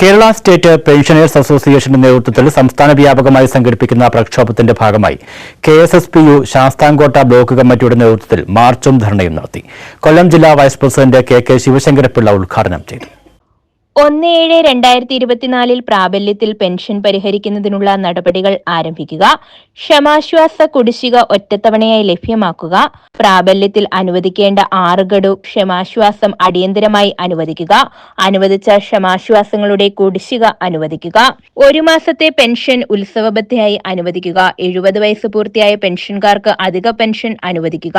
Kerala state pensioners അസോസിയേഷന്റെ നേതൃത്വത്തിൽ സംസ്ഥാന വ്യാപകമായി സംഘടിപ്പിക്കുന്ന പ്രക്ഷോഭത്തിന്റെ ഭാഗമായി K S S P U Sasthamkotta block committee നേതൃത്വത്തിൽ മാർച്ചും ധർണയും നടത്തി. കൊല്ലം ജില്ലാ vice president K K Sivasankarapillai ഉദ്ഘാടനം ചെയ്തു. ഒന്ന് ഏഴ് രണ്ടായിരത്തി ഇരുപത്തിനാലിൽ പ്രാബല്യത്തിൽ പെൻഷൻ പരിഹരിക്കുന്നതിനുള്ള നടപടികൾ ആരംഭിക്കുക. ക്ഷമാശ്വാസ കുടിശ്ശിക ഒറ്റത്തവണയായി ലഭ്യമാക്കുക. പ്രാബല്യത്തിൽ അനുവദിക്കേണ്ട ആറ് ഗഡു ക്ഷമാശ്വാസം അടിയന്തരമായി അനുവദിക്കുക. അനുവദിച്ച ക്ഷമാശ്വാസങ്ങളുടെ കുടിശ്ശിക അനുവദിക്കുക. ഒരു മാസത്തെ പെൻഷൻ ഉത്സവബദ്ധയായി അനുവദിക്കുക. എഴുപത് വയസ്സ് പൂർത്തിയായ പെൻഷൻകാർക്ക് അധിക പെൻഷൻ അനുവദിക്കുക.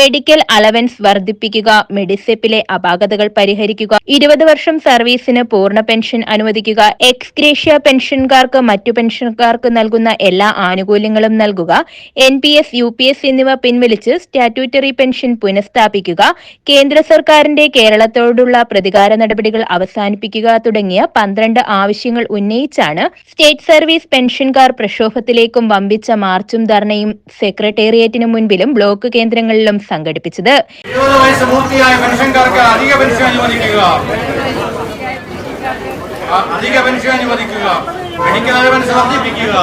മെഡിക്കൽ അലവൻസ് വർദ്ധിപ്പിക്കുക. മെഡിസെപ്പിലെ അപാകതകൾ പരിഹരിക്കുക. ഇരുപത് വർഷം സർവീസിന് പൂർണ പെൻഷൻ അനുവദിക്കുക. എക്സ് എക്സ്ഗ്രേഷ്യ പെൻഷൻകാർക്ക് മറ്റു പെൻഷൻകാർക്ക് നൽകുന്ന എല്ലാ ആനുകൂല്യങ്ങളും നൽകുക. N P S U P S എന്നിവ പിൻവലിച്ച് സ്റ്റാറ്റ്യൂട്ടറി പെൻഷൻ പുനഃസ്ഥാപിക്കുക. കേന്ദ്ര സർക്കാരിന്റെ കേരളത്തോടുള്ള പ്രതികാര നടപടികൾ അവസാനിപ്പിക്കുക തുടങ്ങിയ പന്ത്രണ്ട് ആവശ്യങ്ങൾ ഉന്നയിച്ചാണ് സ്റ്റേറ്റ് സർവീസ് പെൻഷൻകാർ പ്രക്ഷോഭത്തിലേക്കും വമ്പിച്ച മാർച്ചും ധർണയും സെക്രട്ടേറിയറ്റിനു മുൻപിലും ബ്ലോക്ക് കേന്ദ്രങ്ങളിലും സംഘടിപ്പിച്ചത്. പെൻഷൻകാർക്ക് അധിക പെൻഷൻ അനുവദിക്കുക. അധിക പെൻഷൻ അനുവദിക്കുക. മെഡിക്കൽ അലവൻസ് വർദ്ധിപ്പിക്കുക.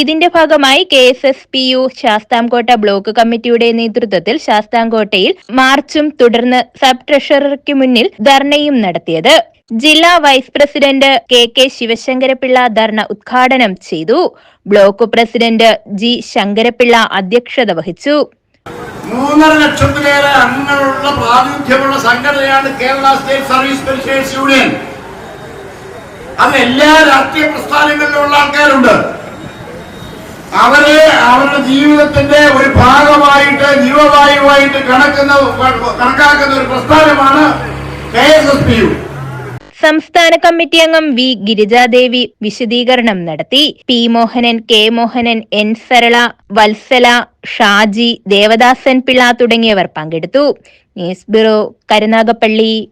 ഇതിന്റെ ഭാഗമായി K S S P U Sasthamkotta block committee നേതൃത്വത്തിൽ ശാസ്താംകോട്ടയിൽ മാർച്ചും തുടർന്ന് സബ് ട്രഷറർക്ക് മുന്നിൽ ധർണയും നടത്തിയത്. ജില്ലാ vice president K K Sivasankarapillai ധർണ ഉദ്ഘാടനം ചെയ്തു. ബ്ലോക്ക് പ്രസിഡന്റ് ജി ശങ്കരപിള്ള അധ്യക്ഷത വഹിച്ചു. മൂന്നര ലക്ഷത്തിലേറെ അംഗങ്ങളുള്ള പ്രാതിനിധ്യമുള്ള സംഘടനയാണ് Kerala state service pensioners union. അത് എല്ലാ രാഷ്ട്രീയ പ്രസ്ഥാനങ്ങളിലുള്ള ആൾക്കാരുണ്ട്. അവരെ അവരുടെ ജീവിതത്തിന്റെ ഒരു ഭാഗമായിട്ട് ജീവവായുവായിട്ട് കണക്കുന്ന കണക്കാക്കുന്ന ഒരു പ്രസ്ഥാനമാണ് K S S P U. സംസ്ഥാന കമ്മിറ്റി അംഗം വി ഗിരിജാദേവി വിശദീകരണം നടത്തി. P Mohanan K Mohanan N Sarala Vatsala Shaji Devadasan Pillai തുടങ്ങിയവർ പങ്കെടുത്തു. News bureau Karunagappally.